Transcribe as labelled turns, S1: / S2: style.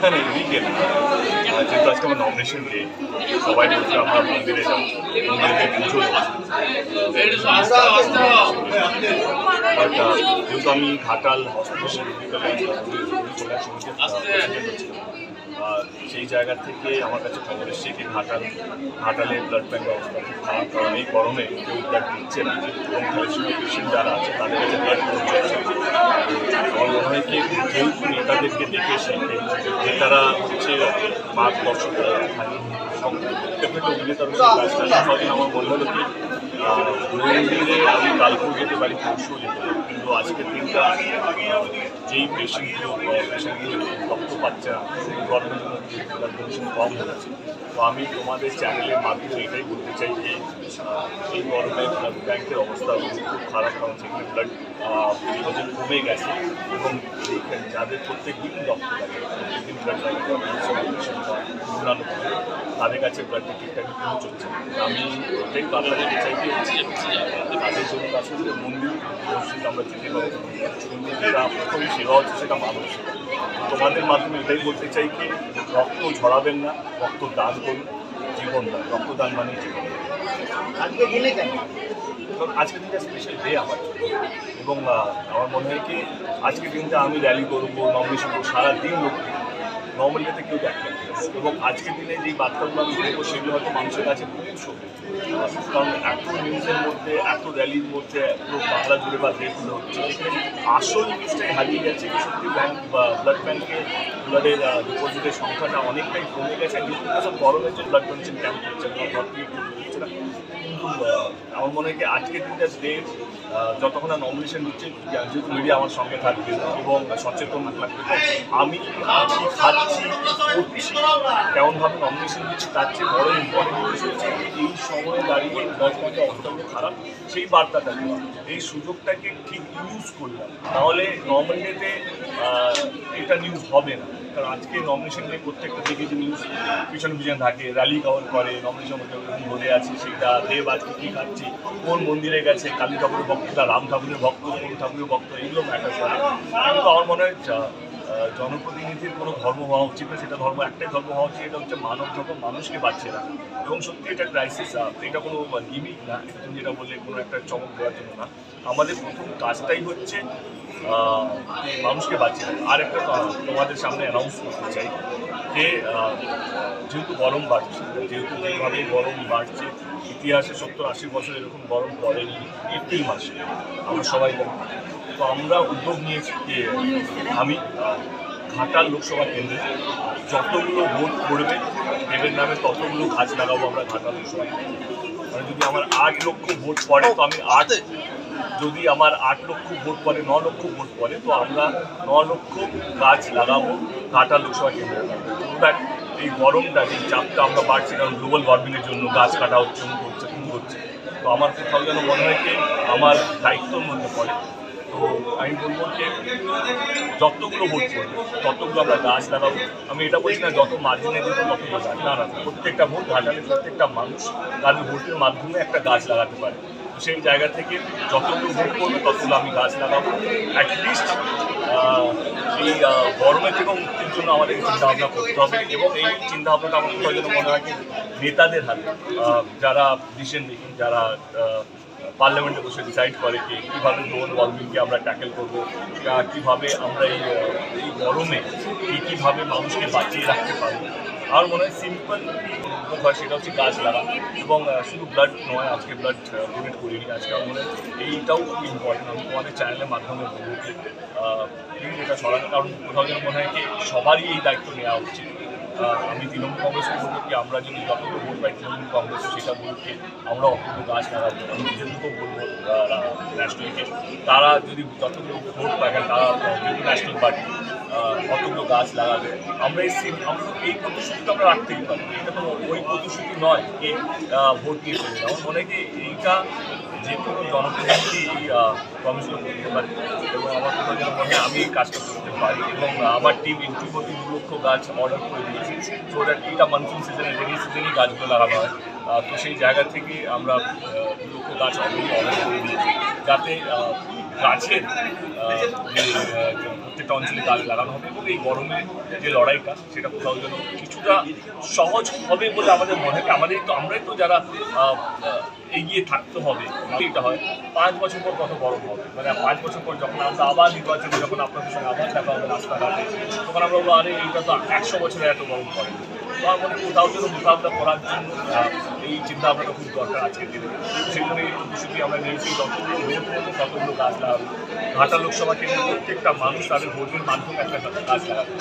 S1: মাঝখানে উইকেন্ড যেহেতু আজকে আমার নমিনেশন ডে সবাই বলছে আমরা মন্দিরে যাব, মন্দিরে পুজো বাট যেহেতু আমি ঘাটাল হসপিটালে সেই জায়গা থেকে আমার কাছে খবর এসছে কি ঘাটাল ঘাটালে ব্লাড ব্যাঙ্ক অবস্থা খুব খারাপ কারণ এই গরমে কেউ ব্লাড দিচ্ছে না এবং থ্যালাসেমিয়া পেশেন্ট যারা আছে, তাদের কাছে ব্লাড পৌঁছাচ্ছে। আমার মনে হয় কি নেতাদেরকে দেখে শেখে নেতারা হচ্ছে মাঠ দর্শকরা থাকে। ডেফিনেটলি অভিনেতার কাজটা আমার মনে হলো কি? দৈনন্দিনে আমি কালকেও যেতে পারি পরশুও যেতে পারি। কিন্তু আজকের দিনটা যেই পেশেন্টগুলো পেশেন্টগুলো রক্ত পাচ্ছে না জন্য কম হয়ে কম তো আমি তোমাদের চ্যানেলের মাধ্যমে এটাই বলতে চাই যে এই গরমে ব্যাংকের অবস্থা খুব খারাপ, কারণ সেখানে ব্লাড ওজন কমে গেছে এবং যাদের প্রত্যেক দিন রক্ত লাগে তাদের কাছে ব্লাডটা ঠিকঠাক পৌঁছচ্ছে। আমি এটাই বার্তা দিতে চাই যে তাদের জন্য করতে মন্দির মসজিদ আমরা যেতে পারি যেটা প্রথম সেবা হচ্ছে সেটা সেবা তোমাদের মাধ্যমে এটাই বলতে চাই কি, রক্ত ঝরাবেন না রক্ত দান করুন, জীবন দান, রক্তদান মানে জীবন।
S2: আজকে দিনে কেন?
S1: আজকের দিনটা স্পেশাল ডে আমার। এবং আমার মনে হয় কি, আজকের দিনটা আমি র্যালি করব নমিনেশন করব সারাদিন লোক ডেতে কেউ দেখে না। এবং আজকের দিনে যেই বার্তাগুলো আমি দেবো সেগুলো হয়তো মানুষের কাছে পৌঁছবে কারণ এত নিউজের মধ্যে, এত র্যালির মধ্যে এত বাংলা জুড়ে বা দেশগুলো হচ্ছে। আসল নিউজটাই হারিয়ে যাচ্ছে সত্যি ব্যাংক বা ব্লাড ব্যাংকে ব্লাডের ডিপোজিটের সংখ্যাটা অনেকটাই কমে গেছে। সব গরমের যে ব্লাড ডোনেশন ক্যাম্প হচ্ছে না। আমার মনে হয় কি আজকের দিনটা ডেট যতক্ষণ না নমিনেশন দিচ্ছে যেহেতু মিডিয়া আমার সঙ্গে থাকবে এবং সচেতন থাকবে। আমি আছি, খাচ্ছি, করছি। কেমনভাবে নমিনেশন দিচ্ছি তার চেয়ে বড় ইম্পর্টেন্ট হচ্ছে এই সময়ে দাঁড়িয়ে গভর্নমেন্টের অত্যন্ত খারাপ। সেই বার্তাটা এই সুযোগটাকে ঠিক ইউজ করলাম। তাহলে নর্মাল এটা নিউজ হবে না। কারণ আজকে নমিনেশন নিয়ে প্রত্যেকটা দিকে নিউজ পিছনে পিছনে থাকে র্যালি কভার করে নমিনেশন বলে আছে সেটা, দেব আজকে কী খাচ্ছে, কোন মন্দিরে গেছে, কালী ঠাকুরের ভক্তটা রাম ঠাকুরের ভক্ত ঠাকুরের ভক্ত এইগুলো ম্যাটার করে কিন্তু আমার মনে হয় জনপ্রতিনিধির কোনো ধর্ম হওয়া উচিত না, সেটা ধর্ম একটাই ধর্ম হওয়া উচিত, এটা হচ্ছে মানব যখন মানুষকে বাঁচিয়ে না এবং সত্যি এটা ক্রাইসিস এটা কোনো লিমিট না তুমি যেটা বললে, কোনো একটা চমক দেওয়ার জন্য না। আমাদের প্রথম কাজটাই হচ্ছে মানুষকে বাঁচিয়ে আর একটা তোমাদের সামনে অ্যানাউন্স করতে চাই, যে যেহেতু গরম বাড়ছে, যেহেতু যেভাবে গরম বাড়ছে, ইতিহাসে সত্তর আশি বছর এরকম গরম পড়েনি, এপ্রিল মাসে, আমরা সবাই তো আমরা উদ্যোগ নিয়েছি যে আমি ঘাটাল লোকসভা কেন্দ্রে যতগুলো ভোট পড়বে, দেবের নামে ততগুলো গাছ লাগাবো আমরা ঘাটাল লোকসভা। মানে যদি আমার আট লক্ষ ভোট পড়ে, তো আমি আট যদি আমার আট লক্ষ ভোট পড়ে, ন লক্ষ ভোট পড়ে, তো আমরা ন লক্ষ গাছ লাগাবো ঘাটাল লোকসভা কেন্দ্রে। দ্যাট এই গরমটা, যে চাপটা আমরা বাড়ছি, কারণ গ্লোবাল ওয়ার্মিংয়ের জন্য গাছ কাটা হচ্ছে হচ্ছে তো আমার কোথাও যেন মনে হয় আমার দায়িত্বর মধ্যে পড়ে। তো আমি বলব যে যতগুলো ভোট করবে ততগুলো আমরা গাছ লাগাবো। আমি এটা বলছি না যত মার্জিনে দেবো তত গাছ না না প্রত্যেকটা ভোট ঘাটালে প্রত্যেকটা মানুষ তাদের ভোটের মাধ্যমে একটা গাছ লাগাতে পারে। তো সেই জায়গা থেকে যতগুলো ভোট করবে ততগুলো আমি গাছ লাগাবো। অ্যাটলিস্ট এই আহ, গরমের থেকেও মুক্তির জন্য আমাদের চিন্তা ভাবনা করতে হবে। এবং এই চিন্তা ভাবনাটা আমার মনে হয় নেতাদের হাতে। যারা ডিসিশন মেকিং যারা পার্লামেন্টে বসে ডিসাইড করে কি কীভাবে গ্লোবাল ওয়ার্মিংকে আমরা ট্যাকেল করব কীভাবে আমরা এই এই গরমে কী কীভাবে মানুষকে বাঁচিয়ে রাখতে পারব। আমার মনে হয় সিম্পল হয়, সেটা হচ্ছে গাছ লাগা এবং শুধু ব্লাড নয়, আজকে ব্লাড ডোনেট করিনি। আজকে আমার মনে হয় এইটাও খুব ইম্পর্টেন্ট আমি তোমাদের চ্যানেলের মাধ্যমে বলব প্লিজ এটা ছড়ানো। কারণ কোথাও যেন মনে হয় যে সবারই এই দায়িত্ব নেওয়া উচিত। আমি তৃণমূল কংগ্রেসকে বলব কি আমরা যদি যতটুকু ভোট পাই তৃণমূল কংগ্রেস সেটা বলব কি আমরা অতটুকু গাছ লাগাবো। আমি বিজেপিকেও বলব ন্যাশনালকে তারা যদি যতগুলো ভোট পায় তারা ন্যাশনাল পার্টি কতগুলো গাছ লাগাবে। আমরা এই সিম আমরা এই প্রতিশ্রুতিটা আমরা রাখতেই পারি। এটা তো ওই প্রতিশ্রুতি নয় কে ভোট দিয়ে চলে। আমার হয় এইটা যে কোনো জনপ্রতিনিধি এই কমিশন করতে পারে। এবং আমার কোথাও যেন মনে আমি এই করতে পারি। এবং আমার টিম ইতিমধ্যে দু লক্ষ গাছ অর্ডার করে দিয়েছি। সো দ্যাট এটা মনসুন সিজনে রেনি সিজনেই গাছগুলো লাগানো হয়। তো সেই জায়গা থেকে আমরা দু লক্ষ গাছ অলরেডি অর্ডার করে দিয়েছি। যাতে গাছের প্রত্যেকটা অঞ্চলে গাছ লাগানো হবে এবং এই গরমে যে লড়াইটা, সেটা কোথাও যেন কিছুটা সহজ হবে বলে আমাদের মনে হয়। আমাদের তো, আমরাই তো যারা এগিয়ে থাকতে হবে এটা হয়, পাঁচ বছর পর কত গরম হবে? মানে পাঁচ বছর পর যখন আমরা আবার নির্বাচনে, যখন আপনাদের সঙ্গে আবার দেখা হবে রাস্তাঘাটে, তখন আমরা বলব, আরে, এইটা তো একশো বছরে এত গরম পড়ে। তো হয় কোথাও যেন মোকাবিলা করার জন্য এই চিন্তা ভাবনাটা খুব দরকার আজকের দিনে। এই বিষয়টি আমরা নিয়েছি যতগুলো করব, ততগুলো গাছ লাগাবো। ঘাটা লোকসভা কেন্দ্রে প্রত্যেকটা মানুষ তাদের ভোটের মাধ্যমে একটা গাছ লাগাবে।